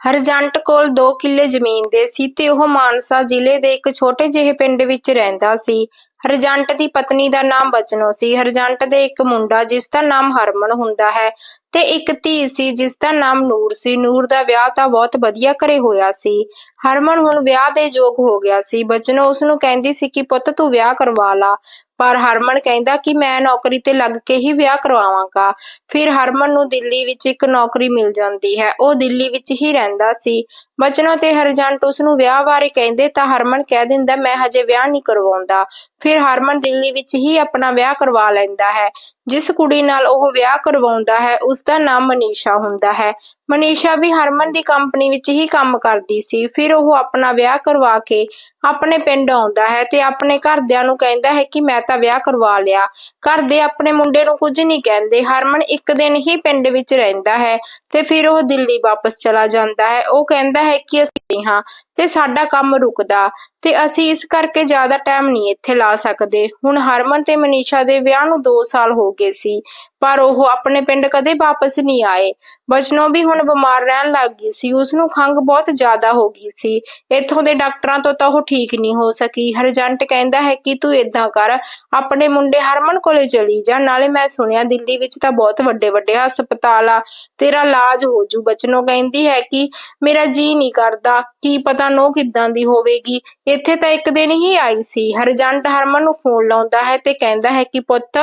ਹਰਜੰਟ ਕੋਲ 2 ਕਿੱਲੇ ਜ਼ਮੀਨ ਦੇ ਸੀ ਤੇ ਉਹ ਮਾਨਸਾ ਜ਼ਿਲ੍ਹੇ ਦੇ ਇੱਕ ਛੋਟੇ ਜਿਹੇ ਪਿੰਡ ਵਿੱਚ ਰਹਿੰਦਾ ਸੀ। ਹਰਜੰਟ ਦੀ ਪਤਨੀ ਦਾ ਨਾਮ ਬਚਨੋ ਸੀ। ਹਰਜੰਟ ਦੇ ਇੱਕ ਮੁੰਡਾ ਜਿਸ ਦਾ ਨਾਮ ਹਰਮਨ ਹੁੰਦਾ ਹੈ। ਤੇ ਇੱਕ ਧੀ ਸੀ ਜਿਸ ਦਾ ਨਾਮ ਨੂਰ ਸੀ। ਨੂਰ ਦਾ ਵਿਆਹ ਤਾਂ ਬਹੁਤ ਵਧੀਆ ਘਰੇ ਹੋਇਆ ਸੀ। ਹਰਮਨ ਹੁਣ ਵਿਆਹ ਦੇ ਯੋਗ ਹੋ ਗਿਆ ਸੀ। ਬਚਨੋ ਉਸ ਨੂੰ ਕਹਿੰਦੀ ਸੀ ਕਿ, ਪੁੱਤ, ਤੂੰ ਵਿਆਹ ਕਰਵਾ ਲਾ। ਪਰ ਹਰਮਨ ਕਹਿੰਦਾ ਕਿ, ਮੈਂ ਨੌਕਰੀ ਤੇ ਲੱਗ ਕੇ ਹੀ ਵਿਆਹ ਕਰਵਾਵਾਂਗਾ। ਫਿਰ ਹਰਮਨ ਨੂੰ ਦਿੱਲੀ ਵਿੱਚ ਇੱਕ ਨੌਕਰੀ ਮਿਲ ਜਾਂਦੀ ਹੈ। ਉਹ ਦਿੱਲੀ ਵਿੱਚ ਹੀ ਰਹਿੰਦਾ ਸੀ। ਬਚਨੋ ਤੇ ਹਰਜੰਟ ਉਸ ਨੂੰ ਵਿਆਹ ਬਾਰੇ ਕਹਿੰਦੇ ਤਾਂ ਹਰਮਨ ਕਹਿ ਦਿੰਦਾ, ਮੈਂ ਹਜੇ ਵਿਆਹ ਨਹੀਂ ਕਰਵਾਉਂਦਾ। ਫਿਰ ਹਰਮਨ ਦਿੱਲੀ ਵਿੱਚ ਹੀ ਆਪਣਾ ਵਿਆਹ ਕਰਵਾ ਲੈਂਦਾ ਹੈ। ਜਿਸ ਕੁੜੀ ਨਾਲ ਉਹ ਵਿਆਹ ਕਰਵਾਉਂਦਾ ਹੈ ਉਸ ਦਾ ਨਾਮ ਮਨੀਸ਼ਾ ਹੁੰਦਾ ਹੈ। ਮਨੀਸ਼ਾ ਵੀ ਹਰਮਨ ਦੀ ਕੰਪਨੀ ਵਿੱਚ ਹੀ ਕੰਮ ਕਰਦੀ ਸੀ। ਫਿਰ ਉਹ ਆਪਣਾ ਵਿਆਹ ਕਰਵਾ ਕੇ ਆਪਣੇ ਪਿੰਡ ਆਉਂਦਾ ਹੈ ਤੇ ਆਪਣੇ ਘਰਦਿਆਂ ਨੂੰ ਕਹਿੰਦਾ ਹੈ ਕਿ ਮੈਂ ਤਾਂ ਵਿਆਹ ਕਰਵਾ ਲਿਆ। ਘਰ ਦੇ ਆਪਣੇ ਮੁੰਡੇ ਨੂੰ ਕੁਝ ਨਹੀਂ ਕਹਿੰਦੇ। ਹਰਮਨ ਇੱਕ ਦਿਨ ਹੀ ਪਿੰਡ ਵਿੱਚ ਰਹਿੰਦਾ ਹੈ ਤੇ ਫਿਰ ਉਹ ਦਿੱਲੀ ਵਾਪਸ ਚਲਾ ਜਾਂਦਾ ਹੈ। ਉਹ ਕਹਿੰਦਾ ਹੈ ਕਿ ਅਸੀਂ ਹਾਂ ਤੇ ਸਾਡਾ ਕੰਮ ਰੁਕਦਾ ਤੇ ਅਸੀਂ ਇਸ ਕਰਕੇ ਜ਼ਿਆਦਾ ਟਾਈਮ ਨਹੀਂ ਇੱਥੇ ਲਾ ਸਕਦੇ। ਹੁਣ ਹਰਮਨ ਤੇ ਮਨੀਸ਼ਾ ਦੇ ਵਿਆਹ ਨੂੰ 2 ਸਾਲ ਹੋ ਗਏ ਸੀ, ਪਰ ਉਹ ਆਪਣੇ ਪਿੰਡ ਕਦੇ ਵਾਪਸ ਨਹੀਂ ਆਏ। ਬਚਨੋ ਵੀ ਹੁਣ ਬਿਮਾਰ ਰਹਿਣ ਲੱਗ ਗਈ ਸੀ ਉਸ ਨੂੰ ਖੰਘ ਬਹੁਤ ਜ਼ਿਆਦਾ ਹੋ ਗਈ ਸੀ। ਇੱਥੋਂ ਦੇ ਡਾਕਟਰਾਂ ਤੋਂ ਤਾਂ ਉਹ ਠੀਕ ਨਹੀਂ ਹੋ ਸਕੀ। ਹਰਜੰਟ ਕਹਿੰਦਾ ਹੈ ਕਿ ਤੂੰ ਇਦਾਂ ਕਰ, ਆਪਣੇ ਮੁੰਡੇ ਹਰਮਨ ਕੋਲੇ ਚਲੀ ਜਾ, ਨਾਲੇ ਮੈਂ ਸੁਣਿਆ ਦਿੱਲੀ ਵਿੱਚ ਤਾਂ ਬਹੁਤ ਵੱਡੇ ਵੱਡੇ ਹਸਪਤਾਲ ਆ, ਤੇਰਾ ਇਲਾਜ ਹੋ ਜੂ। ਬਚਨੋ ਕਹਿੰਦੀ ਹੈ ਕਿ ਮੇਰਾ ਜੀ ਨਹੀਂ ਕਰਦਾ, ਕੀ ਪਤਾ ਨੋ ਕਿੱਦਾਂ ਦੀ ਹੋਵੇਗੀ। ਇੱਥੇ ਤਾਂ ਇੱਕ ਦਿਨ ਹੀ ਆਈ ਸੀ। ਹਰਜੰਟ ਹਰਮਨ ਨੂੰ ਫੋਨ ਲਾਉਂਦਾ ਹੈ ਤੇ ਕਹਿੰਦਾ ਹੈ ਕਿ ਪੁੱਤ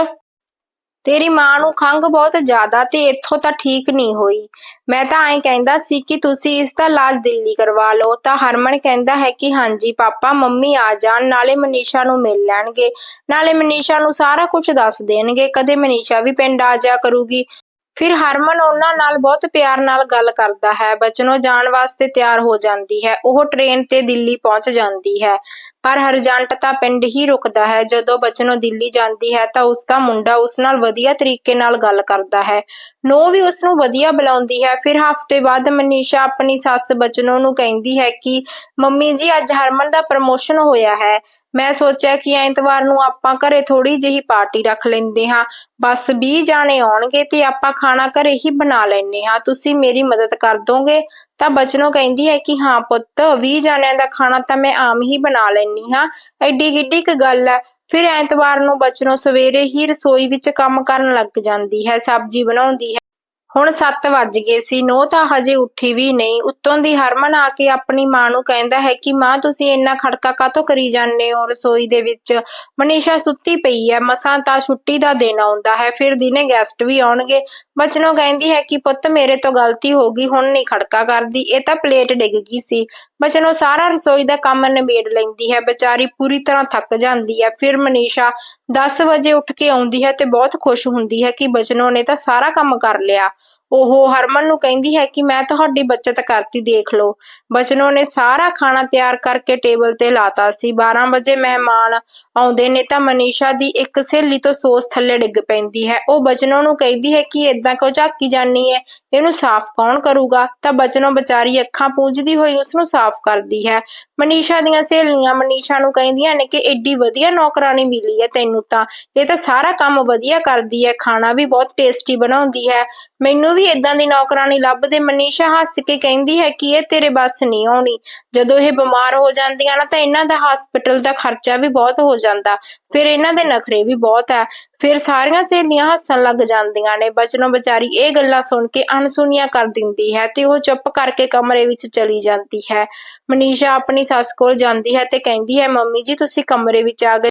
ਤੇਰੀ ਮਾਂ ਨੂੰ ਖੰਘ ਬਹੁਤ ਜ਼ਿਆਦਾ ਤੇ ਇੱਥੋਂ ਤਾਂ ਠੀਕ ਨਹੀਂ ਹੋਈ। ਮੈਂ ਤਾਂ ਐਂ ਕਹਿੰਦਾ ਸੀ ਕਿ ਤੁਸੀਂ ਇਸ ਦਾ ਇਲਾਜ ਦਿੱਲੀ ਕਰਵਾ ਲਓ। ਤਾਂ ਹਰਮਨ ਕਹਿੰਦਾ ਹੈ ਕਿ ਹਾਂਜੀ, ਪਾਪਾ, ਮੰਮੀ ਆ ਜਾਣ, ਨਾਲੇ ਮਨੀਸ਼ਾ ਨੂੰ ਮਿਲ ਲੈਣਗੇ। ਨਾਲੇ ਮਨੀਸ਼ਾ ਨੂੰ ਸਾਰਾ ਕੁਝ ਦੱਸ ਦੇਣਗੇ। ਕਦੇ ਮਨੀਸ਼ਾ ਵੀ ਪਿੰਡ ਆ ਜਾ ਕਰੂਗੀ। ਫਿਰ ਹਰਮਨ ਉਹਨਾਂ ਨਾਲ ਬਹੁਤ ਪਿਆਰ ਨਾਲ ਗੱਲ ਕਰਦਾ ਹੈ। ਬਚਨੋ ਜਾਣ ਵਾਸਤੇ ਤਿਆਰ ਹੋ ਜਾਂਦੀ ਹੈ। ਉਹ ਟ੍ਰੇਨ ਤੇ ਦਿੱਲੀ ਪਹੁੰਚ ਜਾਂਦੀ ਹੈ। ਪਰ ਹਰਜੰਟ ਤਾਂ ਪਿੰਡ ਹੀ ਰੁਕਦਾ ਹੈ। ਜਦੋਂ ਬਚਨੋ ਦਿੱਲੀ ਜਾਂਦੀ ਹੈ ਤਾਂ ਉਸ ਦਾ ਮੁੰਡਾ ਉਸ ਨਾਲ ਵਧੀਆ ਤਰੀਕੇ ਨਾਲ ਗੱਲ ਕਰਦਾ ਹੈ। ਨੋ ਵੀ ਉਸ ਨੂੰ ਵਧੀਆ ਬੁਲਾਉਂਦੀ ਹੈ। ਫਿਰ ਹਫ਼ਤੇ ਬਾਅਦ ਮਨੀਸ਼ਾ ਆਪਣੀ ਸੱਸ ਬਚਨੋ ਨੂੰ ਕਹਿੰਦੀ ਹੈ ਕਿ, ਮੰਮੀ ਜੀ, ਅੱਜ ਹਰਮਨ ਦਾ ਪ੍ਰਮੋਸ਼ਨ ਹੋਇਆ ਹੈ। ਮੈਂ ਸੋਚਿਆ ਕਿ ਐਤਵਾਰ ਨੂੰ ਆਪਾਂ ਘਰੇ ਥੋੜੀ ਜਿਹੀ ਪਾਰਟੀ ਰੱਖ ਲੈਂਦੇ ਹਾਂ। ਬਸ 20 ਜਾਣੇ ਆਉਣਗੇ ਤੇ ਆਪਾਂ ਖਾਣਾ ਘਰੇ ਹੀ ਬਣਾ ਲੈਨੇ ਹਾਂ। ਤੁਸੀਂ ਮੇਰੀ ਮਦਦ ਕਰ ਦੋਗੇ? ਤਾਂ ਬਚਨੋ ਕਹਿੰਦੀ ਹੈ ਕਿ ਹਾਂ ਪੁੱਤ 20 ਜਾਣਿਆਂ ਦਾ ਖਾਣਾ ਤਾਂ ਮੈਂ ਆਮ ਹੀ ਬਣਾ ਲੈਨੀ ਹਾਂ। ਐਡੀ ਗਿੱਡੀ ਕੁ ਗੱਲ ਹੈ। ਫਿਰ ਐਤਵਾਰ ਨੂੰ ਬਚਨੋ ਸਵੇਰੇ ਹੀ ਰਸੋਈ ਵਿੱਚ ਕੰਮ ਕਰਨ ਲੱਗ ਜਾਂਦੀ ਹੈ। ਸਬਜ਼ੀ ਬਣਾਉਂਦੀ ਹੈ। ਹੁਣ 7 ਵੱਜ ਗਏ ਸੀ, ਨੋ ਤਾਂ ਹਜੇ ਉੱਠੀ ਵੀ ਨਹੀਂ। ਉੱਤੋਂ ਦੀ ਹਰਮਨ ਆ ਕੇ ਆਪਣੀ ਮਾਂ ਨੂੰ ਕਹਿੰਦਾ ਹੈ ਕਿ ਮਾਂ, ਤੁਸੀਂ ਇੰਨਾ ਖੜਕਾ ਕਾਹਤੋਂ ਕਰੀ ਜਾਂਦੇ ਹੋ ਰਸੋਈ ਦੇ ਵਿੱਚ? ਮਨੀਸ਼ਾ ਸੁੱਤੀ ਪਈ ਹੈ, ਮਸਾਂ ਤਾਂ ਛੁੱਟੀ ਦਾ ਦਿਨ ਆਉਂਦਾ ਹੈ, ਫਿਰ ਦਿਨੇ ਗੈਸਟ ਵੀ ਆਉਣਗੇ। ਬਚਨੋ ਕਹਿੰਦੀ ਹੈ ਕਿ ਪੁੱਤ, ਮੇਰੇ ਤੋਂ ਗਲਤੀ ਹੋ ਗਈ, ਹੁਣ ਨਹੀਂ ਖੜਕਾ ਕਰਦੀ। ਇਹ ਤਾਂ ਪਲੇਟ ਡਿੱਗ ਗਈ ਸੀ। ਬਚਨੋ ਸਾਰਾ ਰਸੋਈ ਦਾ ਕੰਮ ਨਿਬੇੜ ਲੈਂਦੀ ਹੈ। ਵਿਚਾਰੀ ਪੂਰੀ ਤਰ੍ਹਾਂ ਥੱਕ ਜਾਂਦੀ ਹੈ। ਫਿਰ ਮਨੀਸ਼ਾ 10 ਵਜੇ ਉੱਠ ਕੇ ਆਉਂਦੀ ਹੈ ਤੇ ਬਹੁਤ ਖੁਸ਼ ਹੁੰਦੀ ਹੈ ਕਿ ਬਚਨੋ ਨੇ ਤਾਂ ਸਾਰਾ ਕੰਮ ਕਰ ਲਿਆ। ਉਹ ਹਰਮਨ ਨੂੰ ਕਹਿੰਦੀ ਹੈ ਕਿ ਮੈਂ ਤੁਹਾਡੀ ਬੱਚਤ ਕਰਤੀ, ਦੇਖ ਲਓ। ਬਚਨੋ ਨੇ ਸਾਰਾ ਖਾਣਾ ਤਿਆਰ ਕਰਕੇ ਟੇਬਲ ਤੇ ਲਾਤਾ ਸੀ। 12 ਵਜੇ ਮਹਿਮਾਨ ਆਉਂਦੇ ਨੇ ਤਾਂ ਮਨੀਸ਼ਾ ਦੀ ਇੱਕ ਸਹੇਲੀ ਤੋਂ ਸੋਸ ਥੱਲੇ ਡਿੱਗ ਪੈਂਦੀ ਹੈ। ਉਹ ਬਚਨੋ ਨੂੰ ਕਹਿੰਦੀ ਹੈ ਕਿ ਇਦਾਂ ਕਿਉਂ ਝਾਕੀ ਜਾਨੀ ਹੈ ਇਹਨੂੰ ਸਾਫ਼ ਕੌਣ ਕਰੂਗਾ? ਤਾਂ ਬਚਨੋ ਵਿਚਾਰੀ ਅੱਖਾਂ ਪੂੰਝਦੀ ਹੋਈ ਉਸ ਨੂੰ ਸਾਫ਼ ਕਰਦੀ ਹੈ। ਮਨੀਸ਼ਾ ਦੀਆਂ ਸਹੇਲੀਆਂ ਮਨੀਸ਼ਾ ਨੂੰ ਕਹਿੰਦੀਆਂ ਨੇ ਕਿ ਏਡੀ ਵਧੀਆ ਨੌਕਰਾਨੀ ਮਿਲੀ ਹੈ ਤੈਨੂੰ ਤਾਂ। ਇਹ ਤਾਂ ਸਾਰਾ ਕੰਮ ਵਧੀਆ ਕਰਦੀ ਹੈ, ਖਾਣਾ ਵੀ ਬਹੁਤ ਟੇਸਟੀ ਬਣਾਉਂਦੀ ਹੈ। ਮੈਨੂੰ ਵੀ ਇਦਾਂ ਦੀ ਨੌਕਰਾਨੀ ਲੱਭਦੇ। ਮਨੀਸ਼ਾ ਹੱਸ ਕੇ ਕਹਿੰਦੀ ਹੈ ਕਿ ਇਹ ਤੇਰੇ ਵੱਸ ਨਹੀਂ ਆਉਣੀ। ਜਦੋਂ ਇਹ ਬਿਮਾਰ ਹੋ ਜਾਂਦੀਆਂ ਨਾ ਤਾਂ ਇਹਨਾਂ ਦਾ ਹਸਪੀਟਲ ਦਾ ਖਰਚਾ ਵੀ ਬਹੁਤ ਹੋ ਜਾਂਦਾ। ਫਿਰ ਇਹਨਾਂ ਦੇ ਨਖਰੇ ਵੀ ਬਹੁਤ ਹੈ। ਫਿਰ ਸਾਰੀਆਂ ਸਹੇਲੀਆਂ ਹੱਸਣ ਲੱਗ ਜਾਂਦੀਆਂ ਨੇ। ਬਚਨੋ ਵਿਚਾਰੀ ਇਹ ਗੱਲਾਂ ਸੁਣ ਕੇ ਅਣਸੁਣੀਆਂ ਕਰ ਦਿੰਦੀ ਹੈ ਤੇ ਉਹ ਚੁੱਪ ਕਰਕੇ ਕਮਰੇ ਵਿੱਚ ਚਲੀ ਜਾਂਦੀ ਹੈ। ਮਨੀਸ਼ਾ ਆਪਣੀ ਸੱਸ ਕੋਲ ਜਾਂਦੀ ਹੈ ਤੇ ਕਹਿੰਦੀ ਹੈ, ਮੰਮੀ ਜੀ, ਤੁਸੀਂ ਕਮਰੇ ਵਿੱਚ ਆ ਗਏ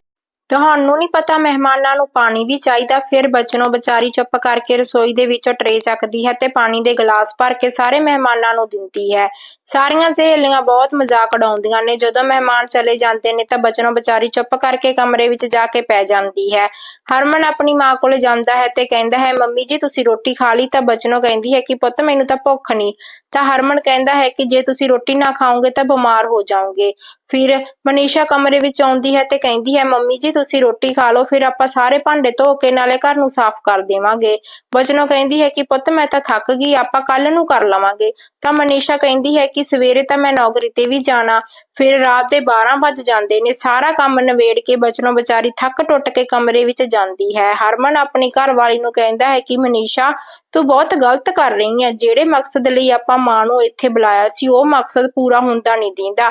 ਤੁਹਾਨੂੰ ਨਹੀਂ ਪਤਾ ਮਹਿਮਾਨਾਂ ਨੂੰ ਪਾਣੀ ਵੀ ਚਾਹੀਦਾ, ਫਿਰ ਬਚਨੋ ਵਿਚਾਰੀ ਚੁੱਪ ਕਰਕੇ ਰਸੋਈ ਦੇ ਵਿੱਚੋਂ ਟਰੇ ਚੱਕਦੀ ਹੈ ਤੇ ਪਾਣੀ ਦੇ ਗਲਾਸ ਭਰ ਕੇ ਸਾਰੇ ਮਹਿਮਾਨਾਂ ਨੂੰ ਦਿੰਦੀ ਹੈ। ਸਾਰੀਆਂ ਸਹੇਲੀਆਂ ਬਹੁਤ ਮਜ਼ਾਕ ਉਡਾਉਂਦੀਆਂ ਨੇ, ਜਦੋਂ ਮਹਿਮਾਨ ਚਲੇ ਜਾਂਦੇ ਨੇ ਤਾਂ ਬਚਨੋ ਵਿਚਾਰੀ ਚੁੱਪ ਕਰਕੇ ਕਮਰੇ ਵਿੱਚ ਜਾ ਕੇ ਪੈ ਜਾਂਦੀ ਹੈ। ਹਰਮਨ ਆਪਣੀ ਮਾਂ ਕੋਲ ਜਾਂਦਾ ਹੈ ਤੇ ਕਹਿੰਦਾ ਹੈ, ਮੰਮੀ ਜੀ, ਤੁਸੀਂ ਰੋਟੀ ਖਾ ਲਈ? ਤਾਂ ਬਚਨੋ ਕਹਿੰਦੀ ਹੈ ਕਿ, ਪੁੱਤ, ਮੈਨੂੰ ਤਾਂ ਭੁੱਖ ਨਹੀਂ ਤਾਂ ਹਰਮਨ ਕਹਿੰਦਾ ਹੈ ਕਿ, ਜੇ ਤੁਸੀਂ ਰੋਟੀ ਨਾ ਖਾਓਗੇ ਤਾਂ ਬਿਮਾਰ ਹੋ ਜਾਓਗੇ। ਫਿਰ ਮਨੀਸ਼ਾ ਕਮਰੇ ਵਿੱਚ ਆਉਂਦੀ ਹੈ ਤੇ ਕਹਿੰਦੀ ਹੈ, ਮੰਮੀ ਜੀ ਤੁਸੀਂ ਰੋਟੀ ਖਾ ਲਓ, ਫਿਰ ਆਪਾਂ ਸਾਰੇ ਭਾਂਡੇ ਧੋ ਕੇ ਨਾਲੇ ਘਰ ਨੂੰ ਸਾਫ਼ ਕਰ ਦੇਵਾਂਗੇ। ਬਚਨੋ ਕਹਿੰਦੀ ਹੈ ਕਿ, ਪੁੱਤ, ਮੈਂ ਤਾਂ ਥੱਕ ਗਈ, ਆਪਾਂ ਕੱਲ ਨੂੰ ਕਰ ਲਵਾਂਗੇ। ਤਾਂ ਮਨੀਸ਼ਾ ਕਹਿੰਦੀ ਹੈ ਕਿ, ਸਵੇਰੇ ਤਾਂ ਮੈਂ ਨੌਕਰੀ ਤੇ ਵੀ ਜਾਣਾ, ਫਿਰ ਰਾਤ ਦੇ 12 ਵੱਜ ਜਾਂਦੇ ਨੇ, ਸਾਰਾ ਕੰਮ ਨਵੇੜ ਕੇ ਬਚਨੋ ਵਿਚਾਰੀ ਥੱਕ ਟੁੱਟ ਕੇ ਕਮਰੇ ਵਿੱਚ ਜਾਂਦੀ ਹੈ। ਹਰਮਨ ਆਪਣੀ ਘਰਵਾਲੀ ਨੂੰ ਕਹਿੰਦਾ ਹੈ ਕਿ, ਮਨੀਸ਼ਾ, ਤੂੰ ਬਹੁਤ ਗਲਤ ਕਰ ਰਹੀ ਹੈ। ਜਿਹੜੇ ਮਕਸਦ ਲਈ ਆਪਾਂ ਮਾਂ ਨੂੰ ਇੱਥੇ ਬੁਲਾਇਆ ਸੀ, ਉਹ ਮਕਸਦ ਪੂਰਾ ਹੁੰਦਾ ਨਹੀਂ ਦਿੰਦਾ।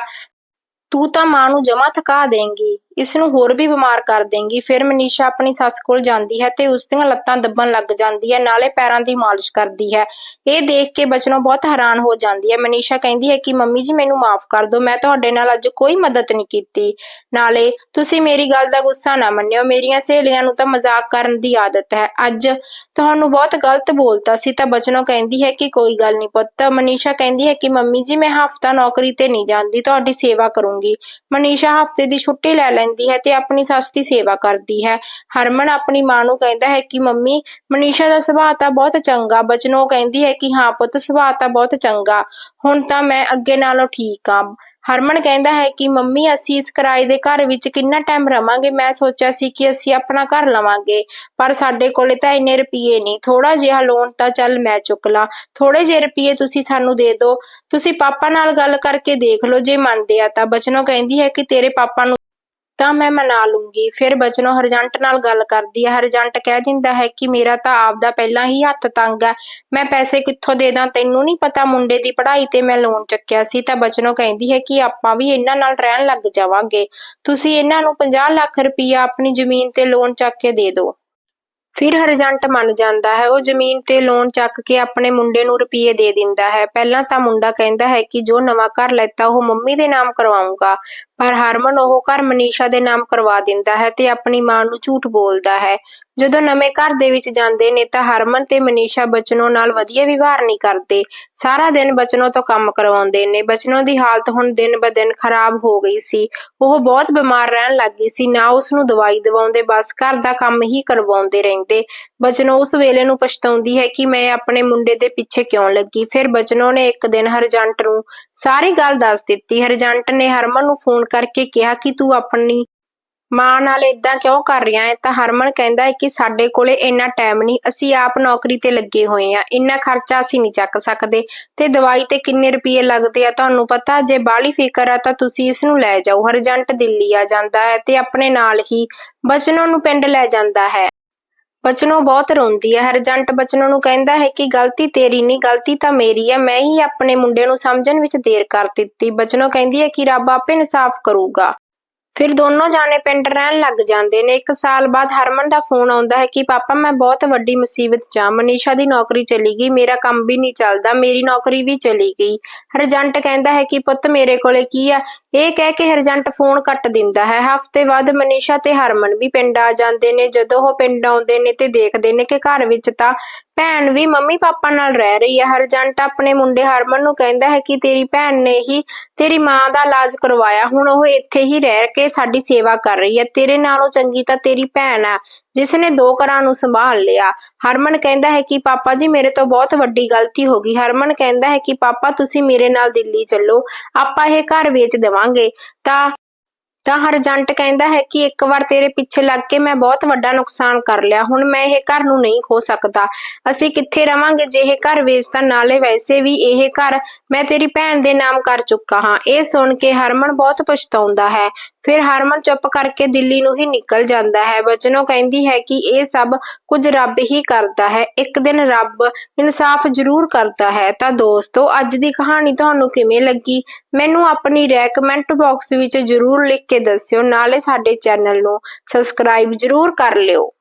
ਤੂੰ ਤਾਂ ਮਾਂ ਨੂੰ ਜਮਾ ਥਕਾ ਦੇਂਗੀ। ਇਸ ਨੂੰ ਹੋਰ ਵੀ ਬਿਮਾਰ ਕਰ ਦੇਂਗੀ। ਫਿਰ ਮਨੀਸ਼ਾ ਆਪਣੀ ਸੱਸ ਕੋਲ ਜਾਂਦੀ ਹੈ ਤੇ ਉਸ ਦੀਆਂ ਲੱਤਾਂ ਦੱਬਣ ਲੱਗ ਜਾਂਦੀ ਹੈ, ਨਾਲੇ ਪੈਰਾਂ ਦੀ ਮਾਲਿਸ਼ ਕਰਦੀ ਹੈ। ਇਹ ਦੇਖ ਕੇ ਬਚਨੋ ਬਹੁਤ ਹੈਰਾਨ ਹੋ ਜਾਂਦੀ ਹੈ। ਮਨੀਸ਼ਾ ਕਹਿੰਦੀ ਹੈ ਕਿ, ਮੰਮੀ ਜੀ, ਮੈਨੂੰ ਮਾਫ ਕਰ ਦਿਓ, ਮੈਂ ਤੁਹਾਡੇ ਨਾਲ ਅੱਜ ਕੋਈ ਮਦਦ ਨਹੀਂ ਕੀਤੀ। ਨਾਲੇ ਤੁਸੀਂ ਮੇਰੀ ਗੱਲ ਦਾ ਗੁੱਸਾ ਨਾ ਮੰਨਿਓ। ਮੇਰੀਆਂ ਸਹੇਲੀਆਂ ਨੂੰ ਤਾਂ ਮਜ਼ਾਕ ਕਰਨ ਦੀ ਆਦਤ ਹੈ। ਅੱਜ ਤੁਹਾਨੂੰ ਬਹੁਤ ਗਲਤ ਬੋਲਤਾ ਸੀ, ਤਾਂ ਬਚਨੋ ਕਹਿੰਦੀ ਹੈ ਕਿ, ਕੋਈ ਗੱਲ ਨਹੀਂ ਪੁੱਤ। ਮਨੀਸ਼ਾ ਕਹਿੰਦੀ ਹੈ ਕਿ, ਮੰਮੀ ਜੀ, ਮੈਂ ਹਫਤਾ ਨੌਕਰੀ ਤੇ ਨਹੀਂ ਜਾਂਦੀ, ਤੁਹਾਡੀ ਸੇਵਾ ਕਰੂੰਗੀ। ਮਨੀਸ਼ਾ ਹਫ਼ਤੇ ਦੀ ਛੁੱਟੀ ਲੈ ਲੈ ਲੈਂਦੀ ਹੈ ਤੇ ਆਪਣੀ ਸੱਸ ਦੀ ਸੇਵਾ ਕਰਦੀ ਹੈ। ਹਰਮਨ ਆਪਣੀ ਮਾਂ ਨੂੰ ਕਹਿੰਦਾ ਹੈ ਕਿ ਮੰਮੀ, ਮਨੀਸ਼ਾ ਦਾ ਸੁਭਾਅ ਤਾਂ ਬਹੁਤ ਚੰਗਾ, ਬਚਨੋਂ ਕਹਿੰਦੀ ਹੈ ਕਿ ਹਾਂ ਪੁੱਤ, ਸੁਭਾਅ ਤਾਂ ਬਹੁਤ ਚੰਗਾ, ਹੁਣ ਤਾਂ ਮੈਂ ਅੱਗੇ ਨਾਲੋਂ ਠੀਕ ਆ। ਹਰਮਨ ਕਹਿੰਦਾ ਹੈ ਕਿ ਮੰਮੀ, ਅਸੀਂ ਇਸ ਕਿਰਾਏ ਦੇ ਘਰ ਵਿੱਚ ਕਿੰਨਾ ਟਾਈਮ ਰਵਾਂਗੇ? ਮੈਂ ਸੋਚਿਆ ਸੀ ਕਿ ਅਸੀਂ ਆਪਣਾ ਘਰ ਲਵਾਂਗੇ, ਪਰ ਸਾਡੇ ਕੋਲੇ ਤਾਂ ਇੰਨੇ ਰੁਪਏ ਨਹੀਂ। ਥੋੜਾ ਜਿਹਾ ਲੋਨ ਤਾਂ ਚੱਲ ਮੈਂ ਚੁੱਕ ਲਾਂ। ਥੋੜੇ ਜਿਹੇ ਰੁਪਏ ਤੁਸੀਂ ਸਾਨੂੰ ਦੇ ਦਿਓ। ਤੁਸੀਂ ਪਾਪਾ ਨਾਲ ਗੱਲ ਕਰਕੇ ਦੇਖ ਲਓ, ਜੇ ਮੰਨਦੇ ਆ ਤਾਂ। ਬਚਨੋ ਕਹਿੰਦੀ ਹੈ ਕਿ ਤੇਰੇ ਪਾਪਾ ਨੂੰ ਤਾਂ ਮੈਂ ਮਨਾ ਲੂੰਗੀ। ਫਿਰ ਬਚਨੋਂ ਹਰਜੰਟ ਨਾਲ ਗੱਲ ਕਰਦੀ ਹੈ ਹਰਜੰਟ ਕਹਿ ਦਿੰਦਾ ਹੈ ਕਿ ਮੇਰਾ ਤਾਂ ਆਪਦਾ ਪਹਿਲਾਂ ਹੀ ਹੱਥ ਤੰਗ ਹੈ ਮੈਂ ਪੈਸੇ ਕਿੱਥੋਂ ਦੇ ਦਾਂ? ਤੈਨੂੰ ਨਹੀਂ ਪਤਾ ਮੁੰਡੇ ਦੀ ਪੜ੍ਹਾਈ ਤੇ ਮੈਂ ਲੋਨ ਚੱਕਿਆ ਸੀ। ਤਾਂ ਬਚਨੋਂ ਕਹਿੰਦੀ ਹੈ ਕਿ ਆਪਾਂ ਵੀ ਇਹਨਾਂ ਨਾਲ ਰਹਿਣ ਲੱਗ ਜਾਵਾਂਗੇ। ਤੁਸੀਂ ਇਹਨਾਂ ਨੂੰ 50 ਲੱਖ ਰੁਪਈਆ ਆਪਣੀ ਜ਼ਮੀਨ ਤੇ ਲੋਨ ਚੱਕ ਕੇ ਦੇ ਦਿਓ। ਫਿਰ ਹਰਜੰਟ ਮੰਨ ਜਾਂਦਾ ਹੈ। ਉਹ ਜ਼ਮੀਨ ਤੇ ਲੋਨ ਚੱਕ ਕੇ ਆਪਣੇ ਮੁੰਡੇ ਨੂੰ ਰੁਪਈਏ ਦੇ ਦਿੰਦਾ ਹੈ। ਪਹਿਲਾਂ ਤਾਂ ਮੁੰਡਾ ਕਹਿੰਦਾ ਹੈ ਕਿ ਜੋ ਨਵਾਂ ਘਰ ਲੈਤਾ, ਉਹ ਮੰਮੀ ਦੇ ਨਾਮ ਕਰਵਾਊਂਗਾ। ਪਰ ਹਰਮਨ ਉਹ ਘਰ ਮਨੀਸ਼ਾ ਦੇ ਨਾਮ ਕਰਵਾ ਦਿੰਦਾ ਹੈ ਤੇ ਆਪਣੀ ਮਾਂ ਨੂੰ ਝੂਠ ਬੋਲਦਾ ਹੈ। ਜਦੋਂ ਨਵੇਂ ਘਰ ਦੇ ਵਿੱਚ ਜਾਂਦੇ ਨੇ ਤਾਂ ਹਰਮਨ ਤੇ ਮਨੀਸ਼ਾ ਬਚਨੋ ਨਾਲ ਵਧੀਆ ਵਿਵਹਾਰ ਨਹੀਂ ਕਰਦੇ। ਸਾਰਾ ਦਿਨ ਬਚਨੋਂ ਤੋਂ ਕੰਮ ਕਰਵਾਉਂਦੇ ਨੇ। ਬਚਨੋ ਦੀ ਹਾਲਤ ਹੁਣ ਦਿਨ ਬ ਦਿਨ ਖਰਾਬ ਹੋ ਗਈ ਸੀ। ਉਹ ਬਹੁਤ ਬਿਮਾਰ ਰਹਿਣ ਲੱਗ ਗਈ ਸੀ। ਨਾ ਉਸ ਨੂੰ ਦਵਾਈ ਦਿਵਾਉਂਦੇ, ਬਸ ਘਰ ਦਾ ਕੰਮ ਹੀ ਕਰਵਾਉਂਦੇ ਰਹਿੰਦੇ। ਬਚਨੋ ਉਸ ਵੇਲੇ ਨੂੰ ਪਛਤਾਉਂਦੀ ਹੈ ਕਿ ਮੈਂ ਆਪਣੇ ਮੁੰਡੇ ਦੇ ਪਿੱਛੇ ਕਿਉਂ ਲੱਗੀ। ਫਿਰ ਬਚਨੋ ਨੇ ਇੱਕ ਦਿਨ ਹਰਜੰਟ ਨੂੰ ਸਾਰੀ ਗੱਲ ਦੱਸ ਦਿੱਤੀ। ਹਰਜੰਟ ਨੇ ਹਰਮਨ ਨੂੰ ਫੋਨ ਕਰਕੇ ਕਿਹਾ ਕਿ ਤੂੰ ਆਪਣੀ ਮਾਂ ਨਾਲ ਇਦਾਂ ਕਿਉਂ ਕਰ ਰਿਹਾ ਹੈ? ਤਾਂ ਹਰਮਨ ਕਹਿੰਦਾ ਹੈ ਕਿ ਸਾਡੇ ਕੋਲੇ ਇੰਨਾ ਟਾਈਮ ਨਹੀਂ। ਅਸੀਂ ਆਪ ਨੌਕਰੀ ਤੇ ਲੱਗੇ ਹੋਏ ਆ ਇੰਨਾ ਖਰਚਾ ਅਸੀਂ ਨਹੀਂ ਚੱਕ ਸਕਦੇ। ਤੇ ਦਵਾਈ ਤੇ ਕਿੰਨੇ ਰੁਪਏ ਲੱਗਦੇ ਆ ਤੁਹਾਨੂੰ ਪਤਾ? ਜੇ ਬਾਹਲੀ ਫਿਕਰ ਆ ਤਾਂ ਤੁਸੀਂ ਇਸ ਨੂੰ ਲੈ ਜਾਓ। ਹਰਜੰਟ ਦਿੱਲੀ ਆ ਜਾਂਦਾ ਹੈ ਤੇ ਆਪਣੇ ਨਾਲ ਹੀ ਬਚਨੋ ਨੂੰ ਪਿੰਡ ਲੈ ਜਾਂਦਾ ਹੈ। ਬਚਨੋ ਬਹੁਤ ਰੋਂਦੀ ਹੈ ਹਰਜੰਟ ਬਚਨੋ ਨੂੰ ਕਹਿੰਦਾ ਹੈ ਕਿ ਗਲਤੀ ਤੇਰੀ ਨਹੀਂ ਗਲਤੀ ਤਾਂ ਮੇਰੀ ਹੈ ਮੈਂ ਹੀ ਆਪਣੇ ਮੁੰਡੇ ਨੂੰ ਸਮਝਣ ਵਿੱਚ ਦੇਰ ਕਰ ਦਿੱਤੀ। ਬਚਨੋ ਕਹਿੰਦੀ ਹੈ ਕਿ ਰੱਬ ਆਪੇ ਇਨਸਾਫ ਕਰੂਗਾ। ਫਿਰ ਦੋਨੋਂ ਜਾਣੇ ਪਿੰਡ ਰਹਿਣ ਲੱਗ ਜਾਂਦੇ ਨੇ। ਇੱਕ ਸਾਲ ਬਾਅਦ ਹਰਮਨ ਦਾ ਫੋਨ ਆਉਂਦਾ ਹੈ ਕਿ, ਪਾਪਾ, ਮੈਂ ਬਹੁਤ ਵੱਡੀ ਮੁਸੀਬਤ 'ਚ ਹਾਂ। ਮਨੀਸ਼ਾ ਦੀ ਨੌਕਰੀ ਚਲੀ ਗਈ। ਮੇਰਾ ਕੰਮ ਵੀ ਨਹੀਂ ਚੱਲਦਾ। ਮੇਰੀ ਨੌਕਰੀ ਵੀ ਚਲੀ ਗਈ। ਹਰਜੰਟ ਕਹਿੰਦਾ ਹੈ ਕਿ, ਪੁੱਤ, ਮੇਰੇ ਕੋਲੇ ਕੀ ਆ? ਇਹ ਕਹਿ ਕੇ ਹਰਜੰਟ ਫੋਨ ਕੱਟ ਦਿੰਦਾ ਹੈ। ਹਫ਼ਤੇ ਬਾਅਦ ਮਨੀਸ਼ਾ ਤੇ ਹਰਮਨ ਵੀ ਪਿੰਡ ਆ ਜਾਂਦੇ ਨੇ। ਜਦੋਂ ਉਹ ਪਿੰਡ ਆਉਂਦੇ ਨੇ ਤੇ ਦੇਖਦੇ ਨੇ ਕਿ ਘਰ ਵਿੱਚ ਤਾਂ ਭੈਣ ਵੀ ਮੰਮੀ ਪਾਪਾ ਨਾਲ ਰਹਿ ਰਹੀ ਹੈ ਹਰਜੰਟ ਆਪਣੇ ਮੁੰਡੇ ਹਰਮਨ ਨੂੰ ਕਹਿੰਦਾ ਹੈ ਕਿ ਤੇਰੀ ਭੈਣ ਨੇ ਹੀ ਤੇਰੀ ਮਾਂ ਦਾ ਇਲਾਜ ਕਰਵਾਇਆ। ਹੁਣ ਉਹ ਇੱਥੇ ਹੀ ਰਹਿ ਕੇ ਸਾਡੀ ਸੇਵਾ ਕਰ ਰਹੀ ਹੈ ਤੇਰੇ ਨਾਲੋਂ ਚੰਗੀ ਤਾਂ ਤੇਰੀ ਭੈਣ ਆ ਜਿਸ ਨੇ ਦੋ ਘਰਾਂ ਨੂੰ ਸੰਭਾਲ ਲਿਆ। ਹਰਮਨ ਕਹਿੰਦਾ ਹੈ ਕਿ ਪਾਪਾ ਜੀ, ਮੇਰੇ ਤੋਂ ਬਹੁਤ ਵੱਡੀ ਗਲਤੀ ਹੋ ਗਈ। ਹਰਮਨ ਕਹਿੰਦਾ ਹੈ ਕਿ ਪਾਪਾ, ਤੁਸੀਂ ਮੇਰੇ ਨਾਲ ਦਿੱਲੀ ਚੱਲੋ। ਆਪਾਂ ਇਹ ਘਰ ਵੇਚ ਦੇਵਾਂਗੇ। ਤਾਂ ਤਾਂ ਹਰਜੰਟ ਕਹਿੰਦਾ ਹੈ ਕਿ ਇੱਕ ਵਾਰ ਤੇਰੇ ਪਿੱਛੇ ਲੱਗ ਕੇ ਮੈਂ ਬਹੁਤ ਵੱਡਾ ਨੁਕਸਾਨ ਕਰ ਲਿਆ, ਹੁਣ ਮੈਂ ਇਹ ਘਰ ਨੂੰ ਨਹੀਂ ਖੋ ਸਕਦਾ। ਅਸੀਂ ਕਿੱਥੇ ਰਵਾਂਗੇ? ਜੇ ਇਹ ਘਰ ਵੇਚਦਾ ਨਾਲੇ ਵੈਸੇ ਵੀ ਇਹ ਘਰ ਮੈਂ ਤੇਰੀ ਭੈਣ ਦੇ ਨਾਮ ਕਰ ਚੁੱਕਾ ਹਾਂ। ਇਹ ਸੁਣ ਕੇ ਹਰਮਨ ਬਹੁਤ ਪਛਤਾਉਂਦਾ ਹੈ। ਫਿਰ ਹਰਮਨ ਚੁੱਪ ਕਰਕੇ ਦਿੱਲੀ ਨੂੰ ਹੀ ਨਿਕਲ ਜਾਂਦਾ ਹੈ। ਬਚਨੋਂ ਕਹਿੰਦੀ ਹੈ ਕਿ ਇਹ ਸਭ ਕੁਝ ਰੱਬ ਹੀ ਕਰਦਾ ਹੈ। ਇੱਕ ਦਿਨ ਰੱਬ ਇਨਸਾਫ ਜ਼ਰੂਰ ਕਰਦਾ ਹੈ। ਤਾਂ ਦੋਸਤੋ, ਅੱਜ ਦੀ ਕਹਾਣੀ ਤੁਹਾਨੂੰ ਕਿਵੇਂ ਲੱਗੀ? ਮੈਨੂੰ ਆਪਣੀ ਰਾਏ ਕਮੈਂਟ ਬਾਕਸ ਵਿੱਚ ਜ਼ਰੂਰ ਲਿਖ ਕੇ ਦੱਸਿਓ। ਨਾਲੇ ਸਾਡੇ ਚੈਨਲ ਨੂੰ ਸਬਸਕ੍ਰਾਈਬ ਜ਼ਰੂਰ ਕਰ ਲਿਓ।